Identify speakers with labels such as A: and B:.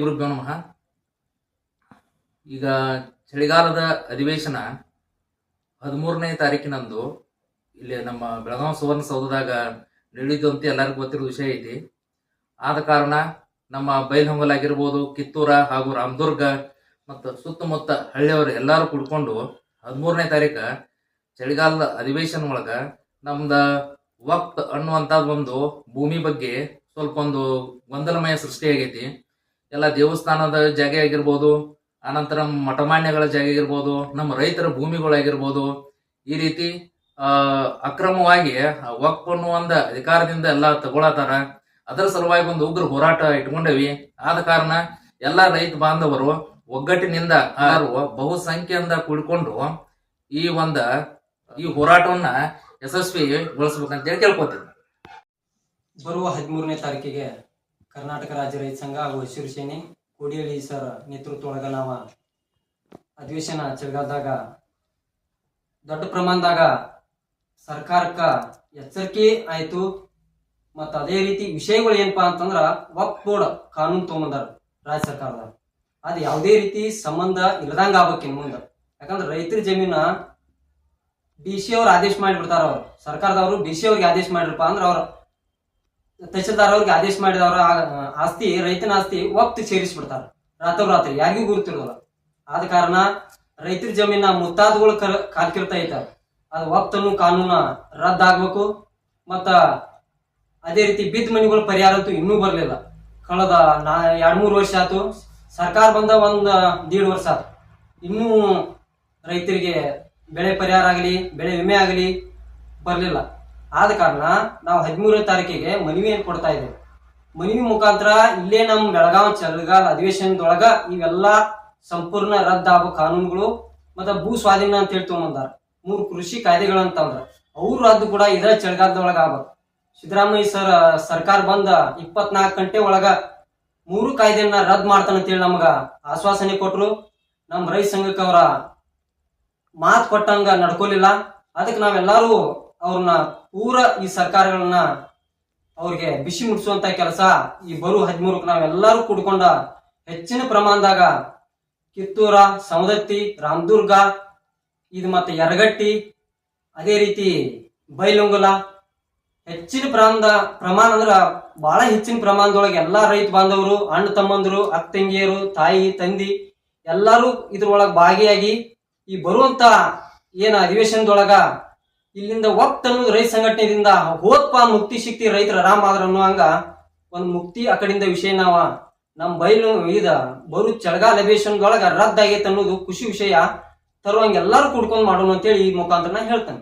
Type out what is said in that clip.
A: ಗುರುಭ್ಯೋ ನಮಃ. ಈಗ ಚಳಿಗಾಲದ ಅಧಿವೇಶನ ಹದಿಮೂರನೇ ತಾರೀಕಿನಂದು ಇಲ್ಲಿ ನಮ್ಮ ಬೆಳಗಾವಿ ಸುವರ್ಣಸೌಧದಾಗ ನಡೆಯಿತು ಅಂತ ಎಲ್ಲರಿಗೂ ಗೊತ್ತಿರೋ ವಿಷಯ ಐತಿ. ಆದ ಕಾರಣ ನಮ್ಮ ಬೈಲ್ಹೊಂಗಲ್ ಆಗಿರ್ಬೋದು ಕಿತ್ತೂರ ಹಾಗೂ ರಾಮದುರ್ಗ ಮತ್ತು ಸುತ್ತಮುತ್ತ ಹಳ್ಳಿಯವರು ಎಲ್ಲರೂ ಕುಡ್ಕೊಂಡು ಹದಿಮೂರನೇ ತಾರೀಕು ಚಳಿಗಾಲದ ಅಧಿವೇಶನ ಒಳಗೆ ನಮ್ದ ವಕ್ತ್ ಅನ್ನುವಂಥದ್ದು ಒಂದು ಭೂಮಿ ಬಗ್ಗೆ ಸ್ವಲ್ಪ ಒಂದು ಗೊಂದಲಮಯ ಸೃಷ್ಟಿಯಾಗೈತಿ. ಎಲ್ಲ ದೇವಸ್ಥಾನದ ಜಾಗ ಆಗಿರ್ಬೋದು, ಆನಂತರ ಮಠಮಾನ್ಯಗಳ ಜಾಗ ಆಗಿರ್ಬೋದು, ನಮ್ಮ ರೈತರ ಭೂಮಿಗಳಾಗಿರ್ಬೋದು ಈ ರೀತಿ ಅಕ್ರಮವಾಗಿ ವಕ್ಫ್ ಒಂದು ಅಧಿಕಾರದಿಂದ ಎಲ್ಲ ತಗೊಳತಾರ. ಅದರ ಸಲುವಾಗಿ ಒಂದು ಉಗ್ರ ಹೋರಾಟ ಇಟ್ಕೊಂಡೇವಿ. ಆದ ಕಾರಣ ಎಲ್ಲ ರೈತ ಬಾಂಧವರು ಒಗ್ಗಟ್ಟಿನಿಂದ ಬಹುಸಂಖ್ಯೆಯಿಂದ ಕೂಡಿಕೊಂಡು ಈ ಒಂದ, ಈ ಹೋರಾಟವನ್ನ ಯಶಸ್ವಿಗೊಳಿಸ್ಬೇಕಂತೇಳಿ ಕೇಳ್ಕೊತೀನಿ
B: ಬರುವ ಹದಿಮೂರನೇ ತಾರೀಕಿಗೆ ಕರ್ನಾಟಕ ರಾಜ್ಯ ರೈತ ಸಂಘ ಹಾಗೂ ಹಸಿರು ಸೇನೆ ಕೋಡಿಹಳ್ಳಿ ಸರ್ ನೇತೃತ್ವ ಒಳಗ ನಾವು ಅಧಿವೇಶನ ಚಳಿಗಾಲದಾಗ ದೊಡ್ಡ ಪ್ರಮಾಣದಾಗ ಸರ್ಕಾರಕ್ಕ ಎಚ್ಚರಿಕೆ ಆಯ್ತು. ಮತ್ತ ಅದೇ ರೀತಿ ವಿಷಯಗಳು ಏನಪ್ಪಾ ಅಂತಂದ್ರ ವಕ್ ಬೋರ್ಡ್ ಕಾನೂನು ತಗೊಂಬಂದಾರ ರಾಜ್ಯ ಸರ್ಕಾರದ. ಅದು ಯಾವುದೇ ರೀತಿ ಸಂಬಂಧ ಇಲ್ಲದಂಗ ಆಗ್ಬೇಕಿನ್ ಮುಂದೆ. ಯಾಕಂದ್ರೆ ರೈತರ ಜಮೀನ ಡಿ ಸಿ ಅವ್ರು ಆದೇಶ ಮಾಡಿಬಿಡ್ತಾರ ಅವ್ರು. ಸರ್ಕಾರದವರು ಡಿ ಸಿ ಅವ್ರಿಗೆ ಆದೇಶ ಮಾಡಿರಪ್ಪ ಅಂದ್ರೆ ಅವ್ರ ತಹಶೀಲ್ದಾರ್ ಅವ್ರಿಗೆ ಆದೇಶ ಮಾಡಿದವರ ಆಸ್ತಿ, ರೈತನ ಆಸ್ತಿ ಒಪ್ತಿ ಸೇರಿಸ್ಬಿಡ್ತಾರ ರಾತ್ರೋರಾತ್ರಿ ಯಾರಿಗೂ ಗುರುತಿರೋಲ್ಲ ಆದ ಕಾರಣ ರೈತರ ಜಮೀನ ಮುತ್ತಾದಗಳು ಕರ್, ಕಾಲ್ಕಿರ್ತಾ ಇದ್ದಾರೆ. ಅದು ಒಪ್ತನು ಕಾನೂನ ರದ್ದಾಗಬೇಕು. ಮತ್ತ ಅದೇ ರೀತಿ ಬಿದ್ದ ಮನೆಗಳು ಪರಿಹಾರ ಅಂತೂ ಇನ್ನೂ ಬರಲಿಲ್ಲ. ಕಳೆದ ನಾ, ಎರಡ್ ಮೂರು ವರ್ಷ ಆಯ್ತು. ಸರ್ಕಾರ ಬಂದ ಒಂದು ದೀಡ್ ವರ್ಷ ಆಯ್ತು. ಇನ್ನೂ ರೈತರಿಗೆ ಬೆಳೆ ಪರಿಹಾರ ಆಗಲಿ, ಬೆಳೆ ವಿಮೆ ಆಗಲಿ ಬರಲಿಲ್ಲ. ಆದ ಕಾರಣ ನಾವು ಹದಿಮೂರನೇ ತಾರೀಕಿಗೆ ಮನವಿ ಏನ್ ಕೊಡ್ತಾ ಇದ್ದೇವೆ. ಮನವಿ ಮುಖಾಂತರ ಇಲ್ಲೇ ನಮ್ಮ ಬೆಳಗಾವಿ ಚಳಿಗಾಲ ಅಧಿವೇಶನದೊಳಗ ಇವೆಲ್ಲ ಸಂಪೂರ್ಣ ರದ್ದಾಗೋ ಕಾನೂನುಗಳು ಮತ್ತು ಭೂ ಸ್ವಾಧೀನ ಅಂತ ಹೇಳಿ ತಗೊಂಬಂದಾರ. ಮೂರು ಕೃಷಿ ಕಾಯ್ದೆಗಳಂತಂದ್ರ ಅವ್ರ ರದ್ದು ಕೂಡ ಇದರ ಚಳಿಗಾಲದೊಳಗ ಆಗ್ಬೇಕು. ಸಿದ್ದರಾಮಯ್ಯ ಸರ್, ಸರ್ಕಾರ ಬಂದ ಇಪ್ಪತ್ನಾಲ್ಕು ಗಂಟೆ ಒಳಗ ಮೂರು ಕಾಯ್ದೆಯನ್ನ ರದ್ದು ಮಾಡ್ತಾನಂತೇಳಿ ನಮಗ ಆಶ್ವಾಸನೆ ಕೊಟ್ಟರು ನಮ್ಮ ರೈತ ಸಂಘಕ್ಕೆ ಅವರ ಮಾತು ಕೊಟ್ಟಂಗ ನಡ್ಕೊಲಿಲ್ಲ. ಅದಕ್ಕೆ ನಾವೆಲ್ಲರೂ ಅವ್ರನ್ನ ಪೂರ ಈ ಸರ್ಕಾರಗಳನ್ನ ಅವ್ರಿಗೆ ಬಿಸಿ ಮುಟ್ಟಿಸುವಂತ ಕೆಲಸ ಈ ಬರು ಹದಿಮೂರಕ್ಕೆ ನಾವೆಲ್ಲರೂ ಕೂಡ್ಕೊಂಡ ಹೆಚ್ಚಿನ ಪ್ರಮಾಣದಾಗ ಕಿತ್ತೂರ ಸವದತ್ತಿ ರಾಮದುರ್ಗ, ಇದು ಮತ್ತೆ ಯರಗಟ್ಟಿ, ಅದೇ ರೀತಿ ಬೈಲುಂಗುಲ, ಹೆಚ್ಚಿನ ಪ್ರಮಾಣದ ಪ್ರಮಾಣ ಅಂದ್ರ ಬಹಳ ಹೆಚ್ಚಿನ ಪ್ರಮಾಣದೊಳಗೆ ಎಲ್ಲಾ ರೈತ ಬಾಂಧವರು, ಅಣ್ಣ ತಮ್ಮಂದರು ಅತ್ತಂಗಿಯರು ತಾಯಿ, ತಂದಿ ಎಲ್ಲರೂ ಇದ್ರೊಳಗೆ ಭಾಗಿಯಾಗಿ ಈ ಬರುವಂತ ಏನ ಅಧಿವೇಶನದೊಳಗ ಇಲ್ಲಿಂದ ಒಪ್ತ ಅನ್ನೋದು ರೈತ ಸಂಘಟನೆಯಿಂದ ಹೋತ್ಪ ಮುಕ್ತಿ ಶಕ್ತಿ ರೈತರ ರಾಮ್ ಆದ್ರ ಹಂಗ ಒಂದ್ ಮುಕ್ತಿ ಆ ಕಡೆಯಿಂದ ವಿಷಯ ನಾವ ನಮ್ ಬೈಲು ಇದ ಬರು ಚಳಗಾಲ ಅಧಿವೇಶನದೊಳಗ ರದ್ದಾಗೈತೆ ಅನ್ನೋದು ಖುಷಿ ವಿಷಯ ತರುವಂಗೆಲ್ಲಾರು ಕೂಡ್ಕೊಂಡ್ ಮಾಡೋಣ ಅಂತೇಳಿ ಈ ಮುಖಾಂತರ ನಾ ಹೇಳ್ತೇನೆ.